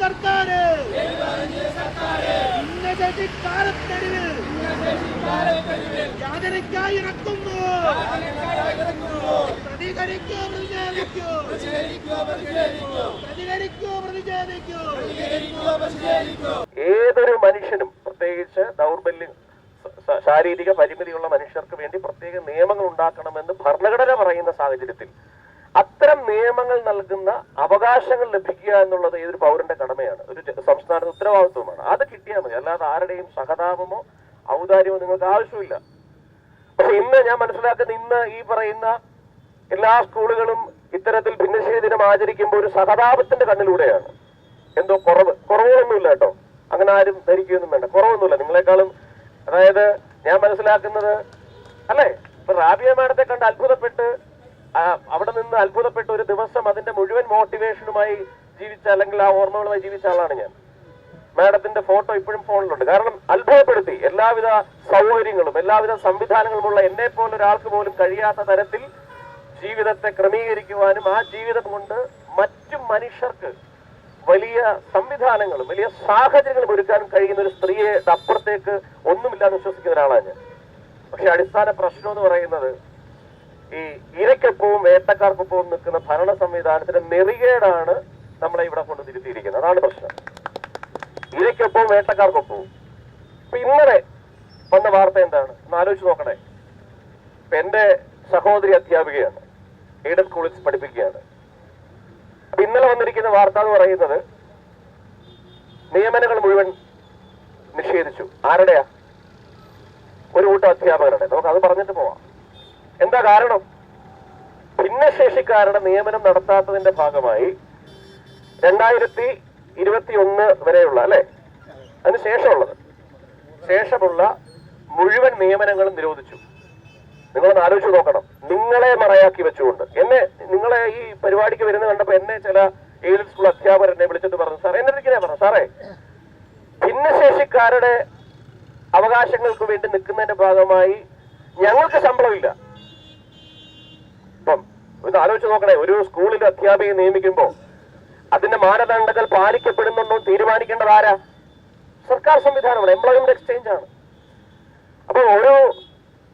സർക്കാർ ഭിന്നശേഷി കാലത്തെരുവിൽ യാതനയ്ക്കായി ഇറക്കുന്നു. പ്രതികരിക്കൂ പ്രതിഷേധിക്കൂ. പ്രതികരിക്കൂ പ്രതിഷേധിക്കൂ. ഏതൊരു മനുഷ്യനും പ്രത്യേകിച്ച് ദൗർബല്യം ശാരീരിക പരിമിതിയുള്ള മനുഷ്യർക്ക് വേണ്ടി പ്രത്യേക നിയമങ്ങൾ ഉണ്ടാക്കണമെന്ന് ഭരണഘടന പറയുന്ന സാഹചര്യത്തിൽ അത്തരം നിയമങ്ങൾ നൽകുന്ന അവകാശങ്ങൾ ലഭിക്കുക എന്നുള്ളത് ഏതൊരു പൗരന്റെ കടമയാണ്. ഒരു സംസ്ഥാനത്തെ ഉത്തരവാദിത്വമാണ്. അത് കിട്ടിയാൽ മതി. അല്ലാതെ ആരുടെയും സഹതാപമോ ഔദാര്യമോ നിങ്ങൾക്ക് ആവശ്യമില്ല. പക്ഷെ ഇന്ന് ഞാൻ മനസ്സിലാക്കുന്ന ഇന്ന് ഈ പറയുന്ന എല്ലാ സ്കൂളുകളും ഇത്തരത്തിൽ ഭിന്നശേഷി ദിനം ആചരിക്കുമ്പോൾ ഒരു സഹതാപത്തിന്റെ കണ്ണിലൂടെയാണ്. എന്തോ കുറവ്. കുറവൊന്നുമില്ല കേട്ടോ. അങ്ങനെ ആരും ധരിക്കുകയൊന്നും വേണ്ട. കുറവൊന്നുമില്ല. നിങ്ങളെക്കാളും അതായത് ഞാൻ മനസ്സിലാക്കുന്നത് അല്ലേ? ഇപ്പൊ റാബിയ മാഡത്തെ കണ്ട് അത്ഭുതപ്പെട്ട് അവിടെ നിന്ന് അത്ഭുതപ്പെട്ട ഒരു ദിവസം അതിന്റെ മുഴുവൻ മോട്ടിവേഷനുമായി ജീവിച്ച അല്ലെങ്കിൽ ആ ഓർമ്മകളുമായി ജീവിച്ച ആളാണ് ഞാൻ. മാഡത്തിന്റെ ഫോട്ടോ ഇപ്പോഴും ഫോണിലുണ്ട്. കാരണം അത്ഭുതപ്പെടുത്തി. എല്ലാവിധ സൗകര്യങ്ങളും എല്ലാവിധ സംവിധാനങ്ങളുമുള്ള എന്നെ പോലെ ഒരാൾക്ക് പോലും കഴിയാത്ത തരത്തിൽ ജീവിതത്തെ ക്രമീകരിക്കുവാനും ആ ജീവിതം കൊണ്ട് മറ്റു മനുഷ്യർക്ക് വലിയ സംവിധാനങ്ങളും വലിയ സാഹചര്യങ്ങളും ഒരുക്കാനും കഴിയുന്ന ഒരു സ്ത്രീയെ അപ്പുറത്തേക്ക് ഒന്നുമില്ലാന്ന് വിശ്വസിക്കുന്ന ഒരാളാണ് ഞാൻ. പക്ഷെ അടിസ്ഥാന പ്രശ്നം എന്ന് പറയുന്നത് ഈ ഇരയ്ക്കൊപ്പവും വേട്ടക്കാർക്കൊപ്പവും നിൽക്കുന്ന ഭരണ സംവിധാനത്തിന്റെ നെറികേടാണ് നമ്മളെ ഇവിടെ കൊണ്ട് തിരുത്തിയിരിക്കുന്നത്. അതാണ് പ്രശ്നം. ഇരയ്ക്കൊപ്പവും വേട്ടക്കാർക്കൊപ്പവും. ഇപ്പൊ ഇന്നലെ വന്ന വാർത്ത എന്താണ്? ഒന്ന് ആലോചിച്ച് നോക്കണേ. ഇപ്പൊ എന്റെ സഹോദരി അധ്യാപികയാണ്. എയ്ഡഡ് സ്കൂളിൽ പഠിപ്പിക്കുകയാണ്. അപ്പൊ ഇന്നലെ വന്നിരിക്കുന്ന വാർത്ത എന്ന് പറയുന്നത് നിയമനങ്ങൾ മുഴുവൻ നിഷേധിച്ചു. ആരുടെയാ? ഒരു കൂട്ടം അധ്യാപകരുടെ. നമുക്ക് അത് പറഞ്ഞിട്ട് പോവാം. എന്താ കാരണം? ഭിന്നശേഷിക്കാരുടെ നിയമനം നടത്താത്തതിന്റെ ഭാഗമായി രണ്ടായിരത്തി ഇരുപത്തി ഒന്ന് വരെയുള്ള അല്ലെ? അതിന് ശേഷമുള്ളത്. ശേഷമുള്ള മുഴുവൻ നിയമനങ്ങളും നിരോധിച്ചു. നിങ്ങളൊന്ന് ആലോചിച്ച് നോക്കണം. നിങ്ങളെ മറയാക്കി വെച്ചുകൊണ്ട്. എന്നെ നിങ്ങളെ ഈ പരിപാടിക്ക് വരുന്ന കണ്ടപ്പോ എന്നെ ചില എയ്ഡഡ് സ്കൂൾ അധ്യാപകർ എന്നെ വിളിച്ചിട്ട് പറഞ്ഞു സാറേ എന്നെ ഇങ്ങനെ പറഞ്ഞു സാറേ. ഭിന്നശേഷിക്കാരുടെ അവകാശങ്ങൾക്ക് വേണ്ടി നിൽക്കുന്നതിന്റെ ഭാഗമായി ഞങ്ങൾക്ക് ശമ്പളമില്ല. ഇപ്പം ഇത് ആലോചിച്ച് നോക്കണേ ഒരു സ്കൂളിൽ അധ്യാപികയെ നിയമിക്കുമ്പോൾ അതിന്റെ മാനദണ്ഡങ്ങൾ പാലിക്കപ്പെടുന്നുണ്ടോ തീരുമാനിക്കേണ്ടത് ആരാ? സർക്കാർ സംവിധാനമാണ് എംപ്ലോയ്മെന്റ് എക്സ്ചേഞ്ച് ആണ്. അപ്പൊ ഒരു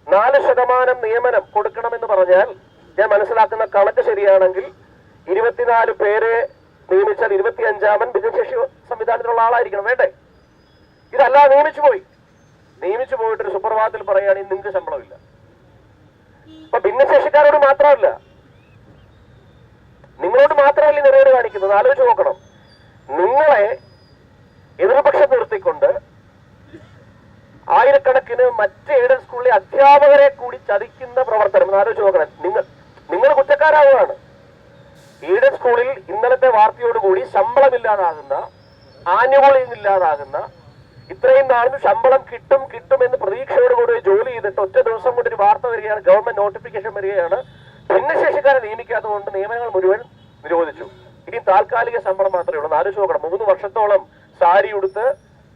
നാല് ശതമാനം നിയമനം കൊടുക്കണമെന്ന് പറഞ്ഞാൽ ഞാൻ മനസ്സിലാക്കുന്ന കണക്ക് ശരിയാണെങ്കിൽ ഇരുപത്തിനാല് പേരെ നിയമിച്ചാൽ ഇരുപത്തി അഞ്ചാമൻ ഭിന്നശേഷി സംവിധാനത്തിലുള്ള ആളായിരിക്കണം. വേണ്ടേ? ഇതല്ല നിയമിച്ചു പോയി. നിയമിച്ചു പോയിട്ട് ഒരു സുപ്രഭാതത്തിൽ പറയുകയാണെങ്കിൽ നിങ്ങൾക്ക് ശമ്പളമില്ല. അപ്പൊ ഭിന്നശേഷിക്കാരോട് മാത്രമല്ല നിങ്ങളോട് മാത്രമല്ല നിറയോട് കാണിക്കുന്നത്. ആലോചിച്ച് നോക്കണം. നിങ്ങളെ എതിർപക്ഷം നിർത്തിക്കൊണ്ട് ആയിരക്കണക്കിന് മറ്റ് എയ്ഡഡ് സ്കൂളിലെ അധ്യാപകരെ കൂടി ചതിക്കുന്ന പ്രവർത്തനം. ആലോചിച്ച് നോക്കണം. നിങ്ങൾ നിങ്ങൾ കുറ്റക്കാരാവുകയാണ്. എയ്ഡഡ് സ്കൂളിൽ ഇന്നലത്തെ വാർത്തയോടുകൂടി ശമ്പളമില്ലാതാകുന്ന ആനുകൂല്യം ഇല്ലാതാകുന്ന ഇത്രയും നാളും ശമ്പളം കിട്ടും കിട്ടും എന്ന് പ്രതീക്ഷയോടുകൂടി ജോലി ചെയ്തിട്ട് ഒറ്റ ദിവസം കൊണ്ട് ഒരു വാർത്ത വരികയാണ്. ഗവൺമെന്റ് നോട്ടിഫിക്കേഷൻ വരികയാണ് ഭിന്നശേഷിക്കാരെ നിയമിക്കാത്തത് കൊണ്ട് നിയമനങ്ങൾ മുഴുവൻ നിരോധിച്ചു ഇനി താൽക്കാലിക ശമ്പളം മാത്രമേ ഉള്ളൂ. ആലോചിച്ച് മൂന്ന് വർഷത്തോളം സാരി ഉടുത്ത്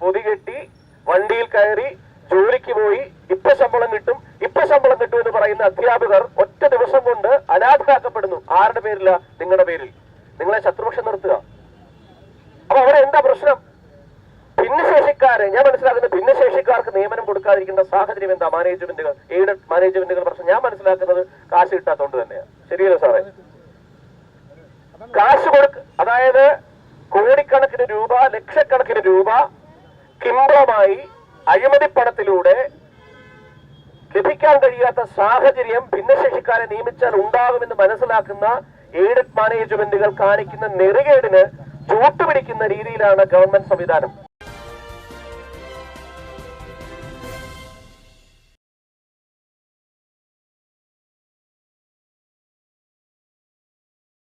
പൊതികെട്ടി വണ്ടിയിൽ കയറി ജോലിക്ക് പോയി ഇപ്പൊ ശമ്പളം കിട്ടും ഇപ്പൊ ശമ്പളം കിട്ടും എന്ന് പറയുന്ന അധ്യാപകർ ഒറ്റ ദിവസം കൊണ്ട് അനാഥരാക്കപ്പെടുന്നു. ആരുടെ പേരില്ല നിങ്ങളുടെ പേരിൽ. നിങ്ങളെ ശത്രുപക്ഷം നിർത്തുക. അപ്പൊ അവിടെ എന്താ പ്രശ്നം? ഭിന്നശേഷിക്കാരെ ഞാൻ മനസ്സിലാക്കുന്നത് ഭിന്നശേഷിക്കാർക്ക് നിയമനം കൊടുക്കാതിരിക്കുന്ന സാഹചര്യം എന്താ? മാനേജ്മെന്റുകൾ എയ്ഡഡ് മാനേജ്മെന്റുകൾ പ്രശ്നം? ഞാൻ മനസ്സിലാക്കുന്നത് കാശ് കിട്ടാത്തതുകൊണ്ട് തന്നെയാണ് ശരിയല്ലോ സാറേ? കാശ് കൊടുക്ക. അതായത് കോടിക്കണക്കിന് രൂപ ലക്ഷക്കണക്കിന് രൂപ കിംബമായി അഴിമതിപ്പണത്തിലൂടെ ലഭിക്കാൻ കഴിയാത്ത സാഹചര്യം ഭിന്നശേഷിക്കാരെ നിയമിച്ചാൽ ഉണ്ടാകുമെന്ന് മനസ്സിലാക്കുന്ന എയ്ഡഡ് മാനേജ്മെന്റുകൾ കാണിക്കുന്ന നെറുകേടിന് ചൂട്ടുപിടിക്കുന്ന രീതിയിലാണ് ഗവൺമെന്റ് സംവിധാനം.